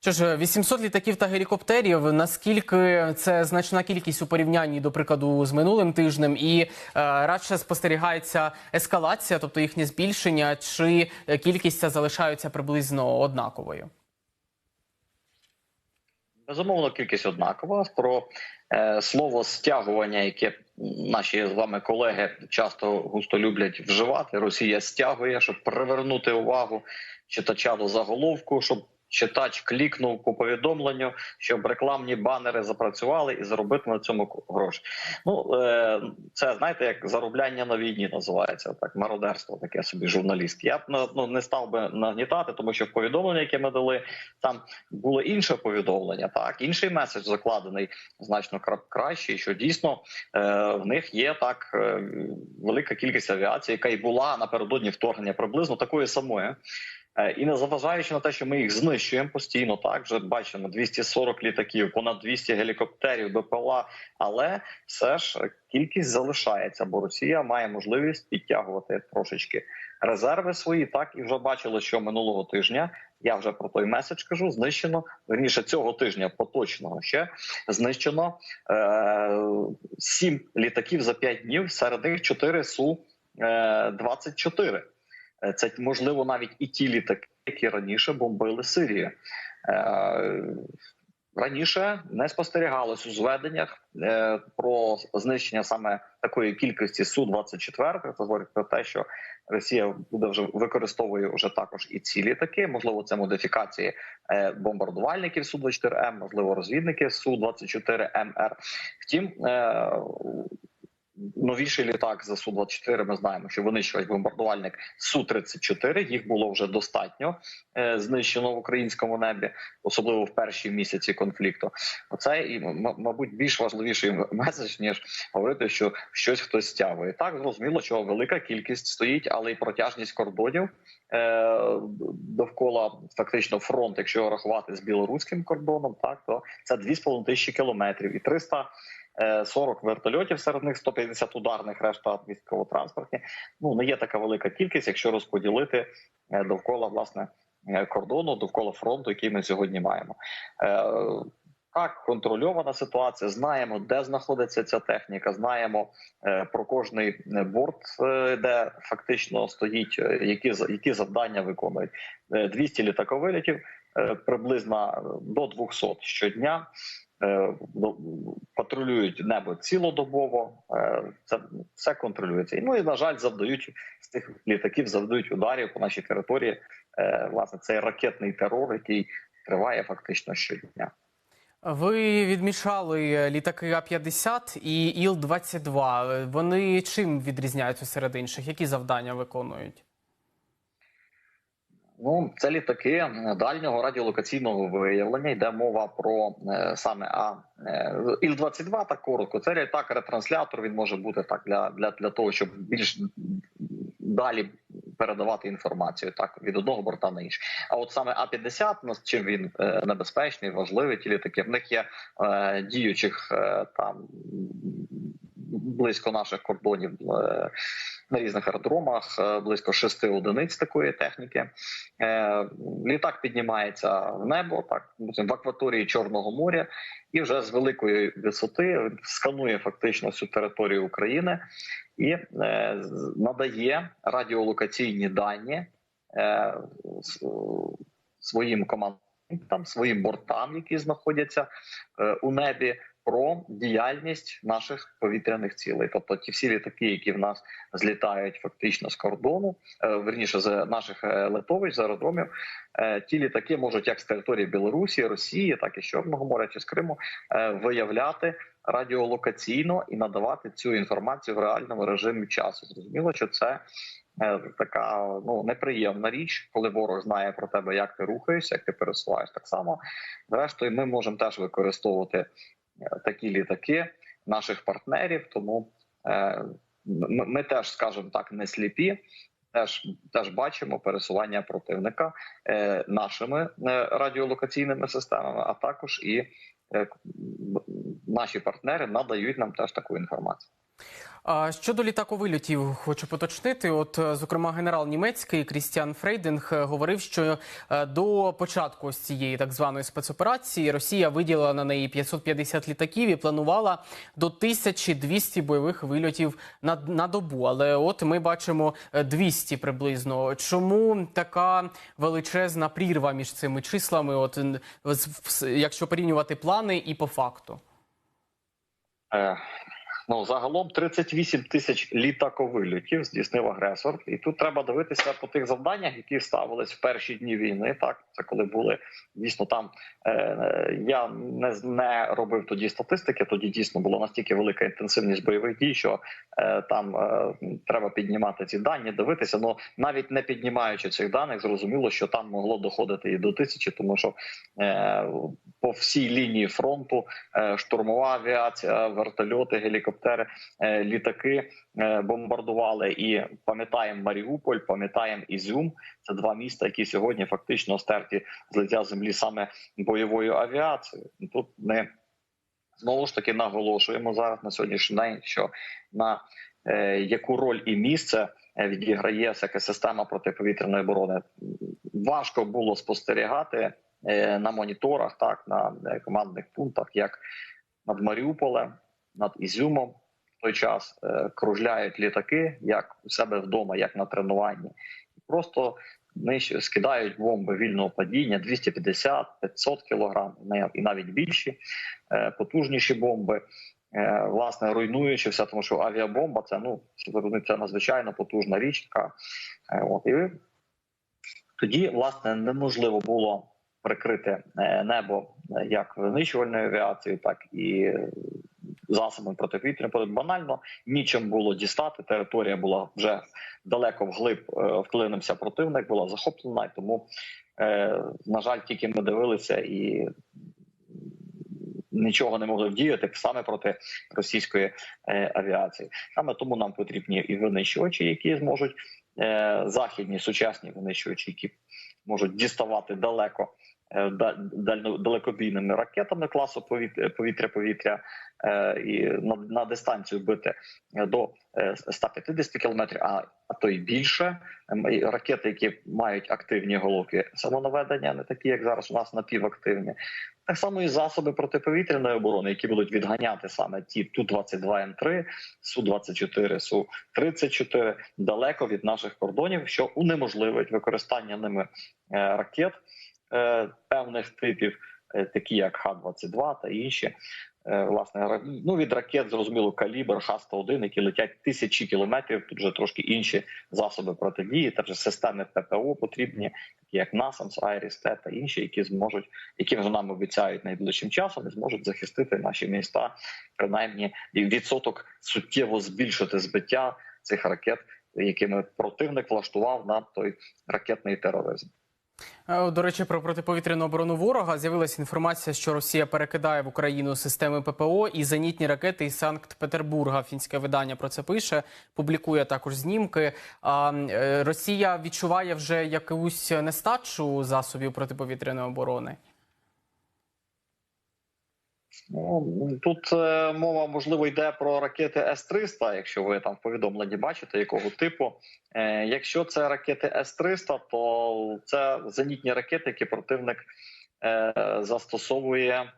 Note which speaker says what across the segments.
Speaker 1: Що ж, 800 літаків та гелікоптерів. Наскільки це значна кількість у порівнянні, до прикладу, з минулим тижнем, і е, радше спостерігається ескалація, тобто їхнє збільшення, чи кількість ця залишається приблизно однаковою?
Speaker 2: Безумовно, кількість однакова. Про е, слово стягування, яке наші з вами колеги часто густо люблять вживати. Росія стягує, щоб привернути увагу читача до заголовку, щоб читач клікнув по повідомленню, щоб рекламні банери запрацювали і заробити на цьому гроші. Ну е, це знаєте, як заробляння на війні називається так, мародерство, таке собі журналіст. Я б ну, не став би нагнітати, тому що в повідомленні, яке ми дали, там було інше повідомлення. Так, інший меседж закладений значно кра- кращий, що дійсно е, в них є так е, велика кількість авіації, яка і була напередодні вторгнення приблизно такої самої. Е, І не заважаючи на те, що ми їх знищуємо постійно, так вже бачимо 240 літаків, понад 200 гелікоптерів, БПЛА, але все ж кількість залишається, бо Росія має можливість підтягувати трошечки резерви свої. Так і вже бачили, що минулого тижня я вже про той меседж кажу. Знищено верніше цього тижня поточного ще знищено е, 7 літаків за 5 днів. Серед них 4 су 24 Е, Це можливо навіть і ті літаки, які раніше бомбили Сирію. Е, Раніше не спостерігалось у зведеннях е, про знищення саме такої кількості су 24 Це говорить про те, що Росія буде вже використовує вже також і ці літаки. Можливо, це модифікації е, бомбардувальників су 24 м можливо, розвідників су 24 МР. Втім, е, новіший літак за су 24 Ми знаємо, що винищувач бомбардувальник су 34 Їх було вже достатньо е, знищено в українському небі, особливо в перші місяці конфлікту. Оце і мабуть більш важливіший меседж, ніж говорити, що щось хтось стягує. Так зрозуміло, що велика кількість стоїть, але й протяжність кордонів е, довкола фактично фронт, якщо рахувати з білоруським кордоном, так то це 2,5 тисячі кілометрів і 300 е, 40 вертольотів, серед них 150 ударних, решта військово-транспортні. Ну не є така велика кількість, якщо розподілити е, довкола власне е, кордону, довкола фронту, який ми сьогодні маємо. Е, Так, контрольована ситуація. Знаємо, де знаходиться ця техніка. Знаємо е, про кожний е, борт, е, де фактично стоїть, е, які які завдання виконують. Е, 200 літаковилітів, е, приблизно до 200 щодня. Е, до- патрулюють небо цілодобово. е, Це все контролюється. І, Ну і на жаль, завдають з тих літаків, завдають ударів по нашій території. Е, Власне, цей ракетний терор, який триває фактично щодня.
Speaker 1: Ви відмічали літаки А-50 і Іл-22. Вони чим відрізняються серед інших? Які завдання виконують?
Speaker 2: Ну, це літаки дальнього радіолокаційного виявлення. Йде мова про е, саме А е, Іл-22, так коротко. Це літак ретранслятор. Він може бути так для, для, для того, щоб більш далі передавати інформацію так від одного борта на інший. А от саме А-50, ну, чим він е, небезпечний, важливий. Ті літаки в них є е, діючих е, там близько наших кордонів. Е, на різних аеродромах е, близько шести одиниць такої техніки. Е, Літак піднімається в небо, так в акваторії Чорного моря, і вже з великої висоти сканує фактично всю територію України і надає радіолокаційні дані своїм командам, своїм бортам, які знаходяться у небі. Про діяльність наших повітряних цілей, тобто ті всі літаки, які в нас злітають фактично з кордону, е, верніше з наших е, литовищ, з аеродромів. Е, Ті літаки можуть як з території Білорусі, Росії, так і з Чорного моря чи з Криму виявляти радіолокаційно і надавати цю інформацію в реальному режимі часу. Зрозуміло, що це така ну неприємна річ, коли ворог знає про тебе, як ти рухаєшся, як ти пересуваєш. Так само, зрештою, ми можемо теж використовувати такі літаки наших партнерів, тому. е, ми, ми теж, скажімо так, не сліпі. Теж теж бачимо пересування противника е, нашими е, радіолокаційними системами, а також і е, наші партнери надають нам теж таку інформацію.
Speaker 1: Щодо літаковильотів, хочу поточнити. От, е, зокрема, генерал німецький Крістіан Фрейдинг е, говорив, що е, до початку ось цієї так званої спецоперації Росія виділила на неї 550 літаків і планувала до 1200 бойових вильотів на, на добу. Але от ми бачимо е, 200 приблизно. Чому така величезна прірва між цими числами? От якщо порівнювати плани і по факту.
Speaker 2: Ну, загалом 38 тисяч літаковильотів здійснив агресор, і тут треба дивитися по тих завданнях, які ставились в перші дні війни. Так, це коли були дійсно там. Е, я не, не робив тоді статистики. Тоді дійсно була настільки велика інтенсивність бойових дій, що е, там е, треба піднімати ці дані, дивитися. Ну навіть не піднімаючи цих даних, зрозуміло, що там могло доходити і до тисячі, тому що е, по всій лінії фронту е, штурмова авіація, вертольоти, гелікоптери, е, літаки е, бомбардували. І пам'ятаємо Маріуполь, пам'ятаємо Ізюм. Це два міста, які сьогодні фактично стерті з лиця землі саме бойовою авіацією. Тут ми знову ж таки наголошуємо зараз на сьогоднішній день, що на е, яку роль і місце е, відіграє всяка система протиповітряної оборони. Важко було спостерігати на моніторах, так на командних пунктах, як над Маріуполем, над Ізюмом в той час е, кружляють літаки, як у себе вдома, як на тренуванні, і просто скидають бомби вільного падіння 250-500 кілограм, не- і навіть більші е, потужніші бомби. е, Власне, руйнуючи все, тому що авіабомба це ну це- надзвичайно потужна річ. Яка, е, от, і тоді, власне, неможливо було прикрити небо як винищувальною авіацією, так і засобами протиповітряної оборони. Банально нічим було дістати. Територія була вже далеко вглиб е, вклинився противник, була захоплена, і тому, е, на жаль, тільки ми дивилися і. Нічого не могли вдіяти саме проти російської е, авіації. Саме тому нам потрібні і винищувачі, які зможуть західні сучасні винищувачі, які можуть діставати далеко далекобійними ракетами класу повітря- повітря-повітря е, і на, на дистанцію бити е, до е, 150 кілометрів, а, а то й більше. Ем, Ракети, які мають активні головки самонаведення, не такі, як зараз у нас напівактивні. Так само і засоби протиповітряної оборони, які будуть відганяти саме ті Ту-22М3, Су-24, Су-34 далеко від наших кордонів, що унеможливить використання ними е, ракет е, певних типів, е, такі як Х-22 та інші. Е, Власне, ну від ракет зрозуміло калібр Х-101, які летять тисячі кілометрів. Тут вже трошки інші засоби протидії, та вже системи ППО потрібні, такі як NASAMS, IRIS-T та інші, які зможуть, які вже нам обіцяють найближчим часом, і зможуть захистити наші міста, принаймні відсоток суттєво збільшити збиття цих ракет, якими противник влаштував на той ракетний тероризм.
Speaker 1: Е, До речі, про протиповітряну оборону ворога з'явилася інформація, що Росія перекидає в Україну системи ППО і зенітні ракети із Санкт-Петербурга. Фінське видання про це пише, публікує також знімки. Е, Росія відчуває вже якусь нестачу засобів протиповітряної оборони.
Speaker 2: Ну тут е, мова можливо йде про ракети С-300, якщо ви там в повідомленні бачите, якого типу. Е, якщо це ракети С-300, то це зенітні ракети, які противник е, застосовує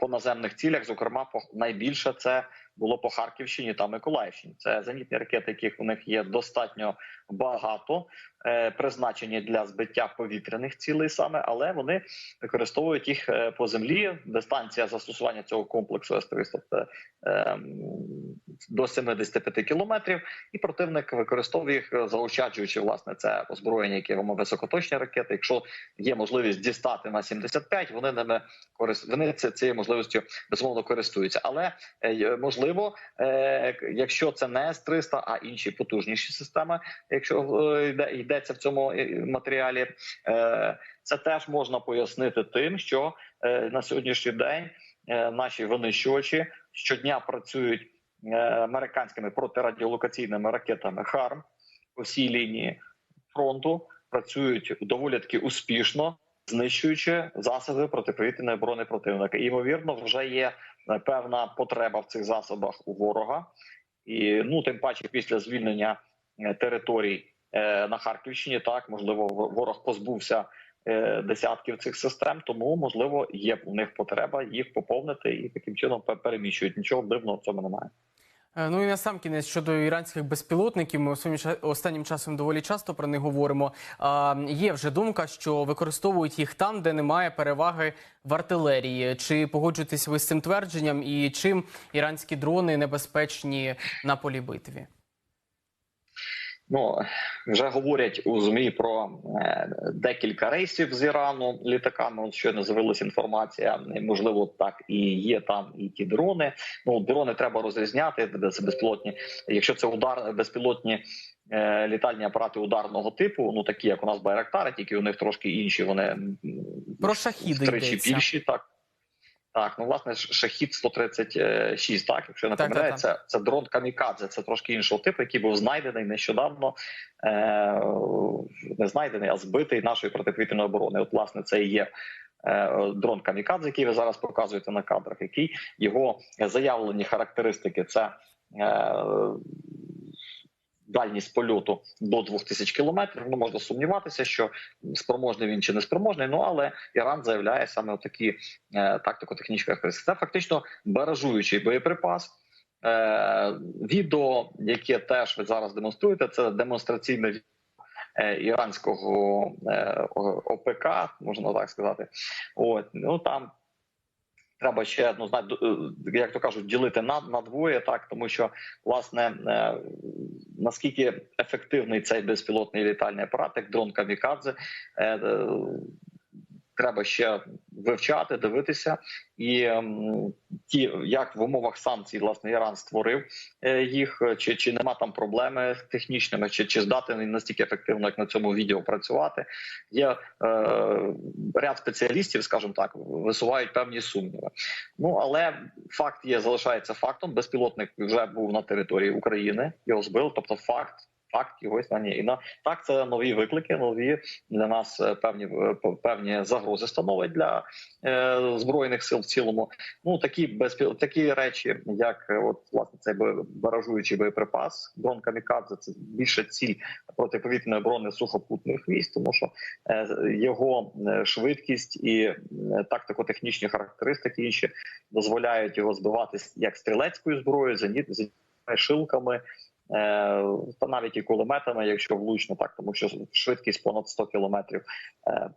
Speaker 2: по наземних цілях. Зокрема, по найбільше це було по Харківщині та Миколаївщині. Це зенітні ракети, яких у них є достатньо багато, е, призначені для збиття повітряних цілей саме, але вони використовують їх е, по землі. Дистанція застосування цього комплексу С-300 це ем, до 75 кілометрів, і противник використовує їх, е, заощаджуючи власне це озброєння, яке воно високоточні ракети. Якщо є можливість дістати на 75, вони ними корис... вони цією можливістю безумовно користуються. Але е, й- можливо, е, якщо це не С-300, а інші потужніші системи, якщо е, йде йдеться в цьому е, матеріалі, це теж можна пояснити тим, що на сьогоднішній день наші винищувачі щодня працюють американськими протирадіолокаційними ракетами ХАРМ по всій лінії фронту, працюють доволі таки успішно, знищуючи засоби протиповітряної оборони противника. І, ймовірно, вже є певна потреба в цих засобах у ворога. І ну тим паче після звільнення е, територій е, на Харківщині, так можливо, ворог позбувся е, десятків цих систем, тому можливо є в них потреба їх поповнити і таким чином пе- переміщують. Нічого дивного в цьому немає.
Speaker 1: Е, Ну і на сам кінець щодо іранських безпілотників, ми своїм останнім часом доволі часто про них говоримо. А, є вже думка, що використовують їх там, де немає переваги в артилерії. Чи погоджуєтесь ви з цим твердженням? І чим іранські дрони небезпечні на полі битві?
Speaker 2: Ну вже говорять у змі про е, декілька рейсів з Ірану літаками. От щойно з'явилася інформація. Можливо, так і є там і ті дрони. Ну дрони треба розрізняти, це безпілотні. Якщо це удар безпілотні. е, Літальні апарати ударного типу, ну такі як у нас Байрактари, тільки у них трошки інші. Вони
Speaker 1: Про шахіди
Speaker 2: втричі більші. Так так, ну власне шахід 136, так якщо не помиляюся, це, це дрон камікадзе. Це трошки іншого типу, який був знайдений нещодавно. Е, не знайдений, а збитий нашої протиповітряної оборони. От, власне, це і є. е, Дрон Камікадзе, який ви зараз показуєте на кадрах, який його заявлені характеристики це е, дальність польоту до 2000 кілометрів. Ну можна сумніватися, що спроможний він чи не спроможний. Ну але Іран заявляє саме такі е, тактико-технічні характеристики. Це фактично баражуючий боєприпас. Е, відео, яке теж ви зараз демонструєте, це демонстраційне е, іранського е, ОПК, можна так сказати. От ну там. Треба ще ну знати, як то кажуть, ділити на, на двоє, так? Тому що власне е, наскільки ефективний цей безпілотний літальний апарат, як дрон Камікадзе, е, е, треба ще вивчати, дивитися, і ем, ті, як в умовах санкцій, власне, Іран створив е, їх, е, чи, чи нема там проблеми з технічними, чи, чи здатний настільки ефективно, як на цьому відео працювати. Є е, ряд спеціалістів, скажімо так, висувають певні сумніви. Ну але факт є, залишається фактом. Безпілотник вже був на території України, його збили. Тобто, факт, факт його існування. І на так це нові виклики, нові для нас е, певні е, певні загрози становить для е, збройних сил в цілому. Ну такі безпіл... такі речі, як е, от власне цей баражуючий боєприпас, дрон камікадзе, це більше ціль протиповітряної оборони сухопутних військ, тому що е, його швидкість і тактико-технічні характеристики інші дозволяють його збивати як стрілецькою зброєю, зеніт, зенітними шилками. Е, Та навіть і кулеметами, якщо влучно, так тому що швидкість понад 100 кілометрів е,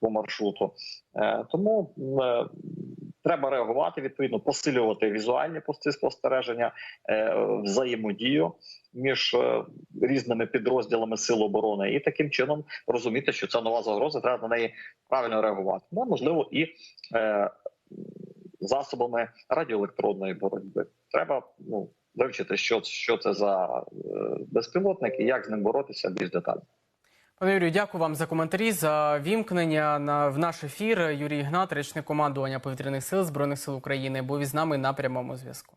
Speaker 2: по, маршруту. Е, Тому треба реагувати відповідно, посилювати візуальні пости спостереження, взаємодію між різними підрозділами сил оборони, і таким чином розуміти, що це нова загроза, треба на неї правильно реагувати. Ну можливо, і засобами радіоелектронної боротьби. Треба ну вивчити, що, що це за е, безпілотник і як з ним боротися більш детально.
Speaker 1: Пане Юрію, дякую вам за коментарі, за вімкнення на в наш ефір. Юрій Ігнат, речник командування повітряних сил збройних сил України, був із нами на прямому зв'язку.